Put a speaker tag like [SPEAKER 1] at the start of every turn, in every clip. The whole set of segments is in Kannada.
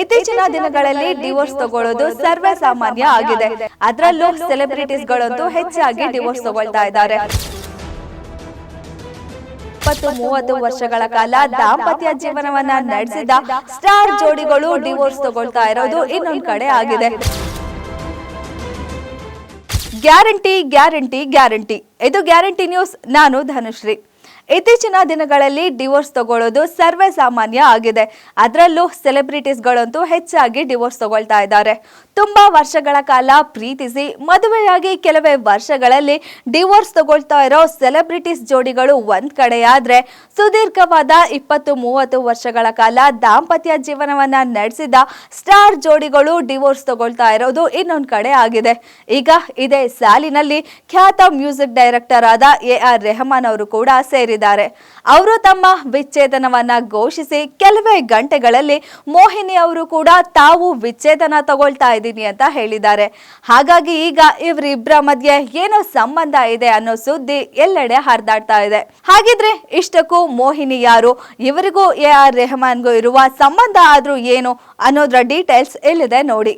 [SPEAKER 1] ಇತ್ತೀಚಿನ ದಿನಗಳಲ್ಲಿ ಡಿವೋರ್ಸ್ ತಗೊಳ್ಳೋದು ಸರ್ವೇ ಸಾಮಾನ್ಯ ಆಗಿದೆ. ಅದರಲ್ಲೂ ಸೆಲೆಬ್ರಿಟೀಸ್ಗಳಂತೂ ಹೆಚ್ಚಾಗಿ ಡಿವೋರ್ಸ್ ತಗೊಳ್ತಾ ಇದ್ದಾರೆ. ಇಪ್ಪತ್ತು ಮೂವತ್ತು ವರ್ಷಗಳ ಕಾಲ ದಾಂಪತ್ಯ ಜೀವನವನ್ನ ನಡೆಸಿದ ಸ್ಟಾರ್ ಜೋಡಿಗಳು ಡಿವೋರ್ಸ್ ತಗೊಳ್ತಾ ಇರೋದು ಇನ್ನೊಂದು ಕಡೆ ಆಗಿದೆ. Guarantee guarantee guarantee. ಇದು ಗ್ಯಾರಂಟಿ ನ್ಯೂಸ್ ನಾನು ಧನುಶ್ರೀ. ಇತ್ತೀಚಿನ ದಿನಗಳಲ್ಲಿ ಡಿವೋರ್ಸ್ ತಗೊಳ್ಳೋದು ಸರ್ವೇ ಸಾಮಾನ್ಯ ಆಗಿದೆ. ಅದರಲ್ಲೂ ಸೆಲೆಬ್ರಿಟೀಸ್ಗಳಂತೂ ಹೆಚ್ಚಾಗಿ ಡಿವೋರ್ಸ್ ತಗೊಳ್ತಾ ಇದ್ದಾರೆ. ತುಂಬಾ ವರ್ಷಗಳ ಕಾಲ ಪ್ರೀತಿಸಿ ಮದುವೆಯಾಗಿ ಕೆಲವೇ ವರ್ಷಗಳಲ್ಲಿ ಡಿವೋರ್ಸ್ ತಗೊಳ್ತಾ ಇರೋ ಸೆಲೆಬ್ರಿಟೀಸ್ ಜೋಡಿಗಳು ಒಂದ್ ಕಡೆಯಾದ್ರೆ ಸುದೀರ್ಘವಾದ ಇಪ್ಪತ್ತು ಮೂವತ್ತು ವರ್ಷಗಳ ಕಾಲ ದಾಂಪತ್ಯ ಜೀವನವನ್ನ ನಡೆಸಿದ ಸ್ಟಾರ್ ಜೋಡಿಗಳು ಡಿವೋರ್ಸ್ ತಗೊಳ್ತಾ ಇರೋದು ಇನ್ನೊಂದ್ ಕಡೆ ಆಗಿದೆ. ಈಗ ಇದೇ ಸಾಲಿನಲ್ಲಿ ಖ್ಯಾತ ಮ್ಯೂಸಿಕ್ ಡೈರೆಕ್ಟರ್ ಆದ ಎ ಆರ್ ರೆಹಮಾನ್ ಅವರು ಕೂಡ ಸೇರಿದ್ದಾರೆ. ಅವರು ತಮ್ಮ ವಿಚ್ಛೇದನವನ್ನ ಘೋಷಿಸಿ ಕೆಲವೇ ಗಂಟೆಗಳಲ್ಲಿ ಮೋಹಿನಿ ಅವರು ಕೂಡ ತಾವು ವಿಚ್ಛೇದನ ತಗೊಳ್ತಾ ಇದ್ದೀನಿ ಅಂತ ಹೇಳಿದ್ದಾರೆ. ಹಾಗಾಗಿ ಈಗ ಇವರಿಬ್ಬರ ಮಧ್ಯೆ ಏನೋ ಸಂಬಂಧ ಇದೆ ಅನ್ನೋ ಸುದ್ದಿ ಎಲ್ಲೆಡೆ ಹರಿದಾಡ್ತಾ ಇದೆ. ಹಾಗಿದ್ರೆ ಇಷ್ಟಕ್ಕೂ ಮೋಹಿನಿ ಯಾರು? ಇವರಿಗೂ ಎ ಆರ್ ರೆಹಮಾನ್ಗೂ ಇರುವ ಸಂಬಂಧ ಆದ್ರೂ ಏನು? ಅನ್ನೋದ್ರ ಡೀಟೇಲ್ಸ್ ಇಲ್ಲಿದೆ ನೋಡಿ.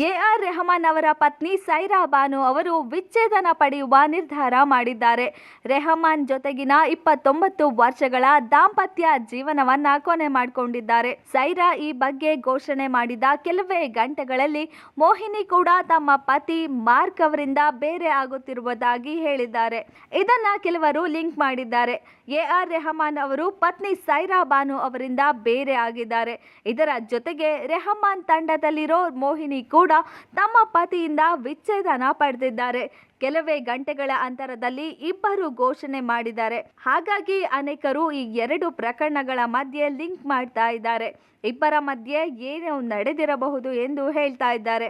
[SPEAKER 1] ಎ ಆರ್ ರೆಹಮಾನ್ ಅವರ ಪತ್ನಿ ಸೈರಾ ಬಾನು ಅವರು ವಿಚ್ಛೇದನ ಪಡೆಯುವ ನಿರ್ಧಾರ ಮಾಡಿದ್ದಾರೆ. ರೆಹಮಾನ್ ಜೊತೆಗಿನ ಇಪ್ಪತ್ತೊಂಬತ್ತು ವರ್ಷಗಳ ದಾಂಪತ್ಯ ಜೀವನವನ್ನ ಕೊನೆ ಮಾಡಿಕೊಂಡಿದ್ದಾರೆ. ಸೈರಾ ಈ ಬಗ್ಗೆ ಘೋಷಣೆ ಮಾಡಿದ ಕೆಲವೇ ಗಂಟೆಗಳಲ್ಲಿ ಮೋಹಿನಿ ಕೂಡ ತಮ್ಮ ಪತಿ ಮಾರ್ಕ್ ಅವರಿಂದ ಬೇರೆ ಆಗುತ್ತಿರುವುದಾಗಿ ಹೇಳಿದ್ದಾರೆ. ಇದನ್ನ ಕೆಲವರು ಲಿಂಕ್ ಮಾಡಿದ್ದಾರೆ. ಎ ಆರ್ ರೆಹಮಾನ್ ಅವರು ಪತ್ನಿ ಸೈರಾ ಬಾನು ಅವರಿಂದ ಬೇರೆ ಆಗಿದ್ದಾರೆ. ಇದರ ಜೊತೆಗೆ ರೆಹಮಾನ್ ತಂಡದಲ್ಲಿರೋ ಮೋಹಿನಿ ಕೂಡ ತಮ್ಮ ಪತಿಯಿಂದ ವಿಚ್ಛೇದನ ಪಡೆದಿದ್ದಾರೆ. ಕೆಲವೇ ಗಂಟೆಗಳ ಅಂತರದಲ್ಲಿ ಇಬ್ಬರು ಘೋಷಣೆ ಮಾಡಿದ್ದಾರೆ. ಹಾಗಾಗಿ ಅನೇಕರು ಈ ಎರಡು ಪ್ರಕರಣಗಳ ಮಧ್ಯೆ ಲಿಂಕ್ ಮಾಡ್ತಾ ಇದ್ದಾರೆ. ಇಬ್ಬರ ಮಧ್ಯೆ ಏನು ನಡೆದಿರಬಹುದು ಎಂದು ಹೇಳ್ತಾ ಇದ್ದಾರೆ.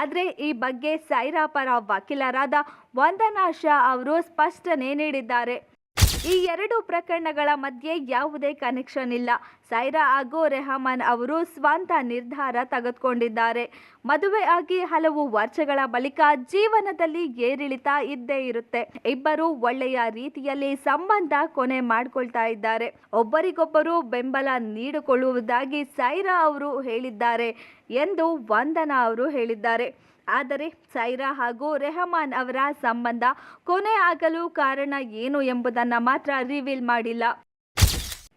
[SPEAKER 1] ಆದರೆ ಈ ಬಗ್ಗೆ ಸೈರಾ ಪರ ವಕೀಲರಾದ ವಂದನಾ ಶಾ ಅವರು ಸ್ಪಷ್ಟನೆ ನೀಡಿದ್ದಾರೆ. ಈ ಎರಡು ಪ್ರಕರಣಗಳ ಮಧ್ಯೆ ಯಾವುದೇ ಕನೆಕ್ಷನ್ ಇಲ್ಲ. ಸೈರಾ ಹಾಗೂ ರೆಹಮಾನ್ ಅವರು ಸ್ವಂತ ನಿರ್ಧಾರ ತೆಗೆದುಕೊಂಡಿದ್ದಾರೆ. ಮದುವೆ ಆಗಿ ಹಲವು ವರ್ಷಗಳ ಬಳಿಕ ಜೀವನದಲ್ಲಿ ಏರಿಳಿತ ಇದ್ದೇ ಇರುತ್ತೆ. ಇಬ್ಬರು ಒಳ್ಳೆಯ ರೀತಿಯಲ್ಲಿ ಸಂಬಂಧ ಕೊನೆ ಮಾಡಿಕೊಳ್ತಾ ಇದ್ದಾರೆ. ಒಬ್ಬರಿಗೊಬ್ಬರು ಬೆಂಬಲ ನೀಡಿಕೊಳ್ಳುವುದಾಗಿ ಸೈರಾ ಅವರು ಹೇಳಿದ್ದಾರೆ ಎಂದು ವಂದನಾ ಅವರು ಹೇಳಿದ್ದಾರೆ. ಆದರೆ ಸೈರಾ ಹಾಗೂ ರೆಹಮಾನ್ ಅವರ ಸಂಬಂಧ ಕೊನೆ ಆಗಲು ಕಾರಣ ಏನು ಎಂಬುದನ್ನು ಮಾತ್ರ ರಿವೀಲ್ ಮಾಡಿಲ್ಲ.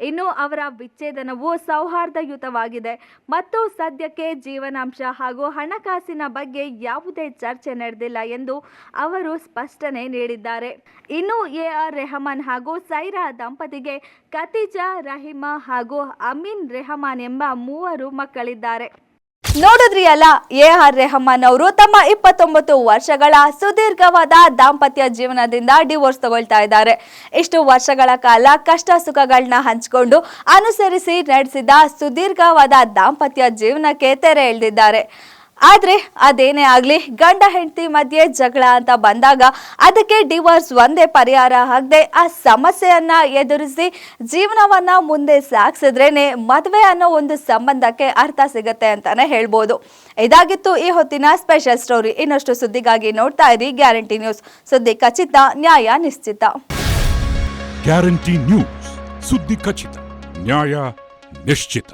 [SPEAKER 1] ಇನ್ನು ಅವರ ವಿಚ್ಛೇದನವು ಸೌಹಾರ್ದಯುತವಾಗಿದೆ. ಮತ್ತು ಸದ್ಯಕ್ಕೆ ಜೀವನಾಂಶ ಹಾಗೂ ಹಣಕಾಸಿನ ಬಗ್ಗೆ ಯಾವುದೇ ಚರ್ಚೆ ನಡೆದಿಲ್ಲ ಎಂದು ಅವರು ಸ್ಪಷ್ಟನೆ ನೀಡಿದ್ದಾರೆ. ಇನ್ನು ಎ ಆರ್ ರೆಹಮಾನ್ ಹಾಗೂ ಸೈರಾ ದಂಪತಿಗೆ ಖತೀಜಾ ರಹಿಮಾ ಹಾಗೂ ಅಮೀನ್ ರೆಹಮಾನ್ ಎಂಬ ಮೂವರು ಮಕ್ಕಳಿದ್ದಾರೆ. ನೋಡಿದ್ರಿ ಅಲ್ಲ, ಎ ಆರ್ ರೆಹಮಾನ್ ಅವರು ತಮ್ಮ ಇಪ್ಪತ್ತೊಂಬತ್ತು ವರ್ಷಗಳ ಸುದೀರ್ಘವಾದ ದಾಂಪತ್ಯ ಜೀವನದಿಂದ ಡಿವೋರ್ಸ್ ತಗೊಳ್ತಾ ಇದ್ದಾರೆ. ಇಷ್ಟು ವರ್ಷಗಳ ಕಾಲ ಕಷ್ಟ ಸುಖಗಳನ್ನ ಹಂಚಿಕೊಂಡು ಅನುಸರಿಸಿ ನಡೆಸಿದ ಸುದೀರ್ಘವಾದ ದಾಂಪತ್ಯ ಜೀವನಕ್ಕೆ ತೆರೆ ಎಳೆದಿದ್ದಾರೆ. ಆದ್ರೆ ಅದೇನೇ ಆಗ್ಲಿ, ಗಂಡ ಹೆಂಡತಿ ಮಧ್ಯೆ ಜಗಳ ಅಂತ ಬಂದಾಗ ಅದಕ್ಕೆ ಡಿವೋರ್ಸ್ ಒಂದೇ ಪರಿಹಾರ ಆಗದೆ ಆ ಸಮಸ್ಯೆಯನ್ನ ಎದುರಿಸಿ ಜೀವನವನ್ನ ಮುಂದೆ ಸಾಗಿಸಿದ್ರೇನೆ ಮದುವೆ ಅನ್ನೋ ಒಂದು ಸಂಬಂಧಕ್ಕೆ ಅರ್ಥ ಸಿಗುತ್ತೆ ಅಂತಾನೆ ಹೇಳ್ಬೋದು. ಇದಾಗಿತ್ತು ಈ ಹೊತ್ತಿನ ಸ್ಪೆಷಲ್ ಸ್ಟೋರಿ ಇನ್ನಷ್ಟು ಸುದ್ದಿಗಾಗಿ ನೋಡ್ತಾ ಇರಿ ಗ್ಯಾರಂಟಿ ನ್ಯೂಸ್ ಸುದ್ದಿ ಖಚಿತ, ನ್ಯಾಯ ನಿಶ್ಚಿತ.
[SPEAKER 2] ಗ್ಯಾರಂಟಿ ನ್ಯೂಸ್ ಸುದ್ದಿ ಖಚಿತ, ನ್ಯಾಯ ನಿಶ್ಚಿತ.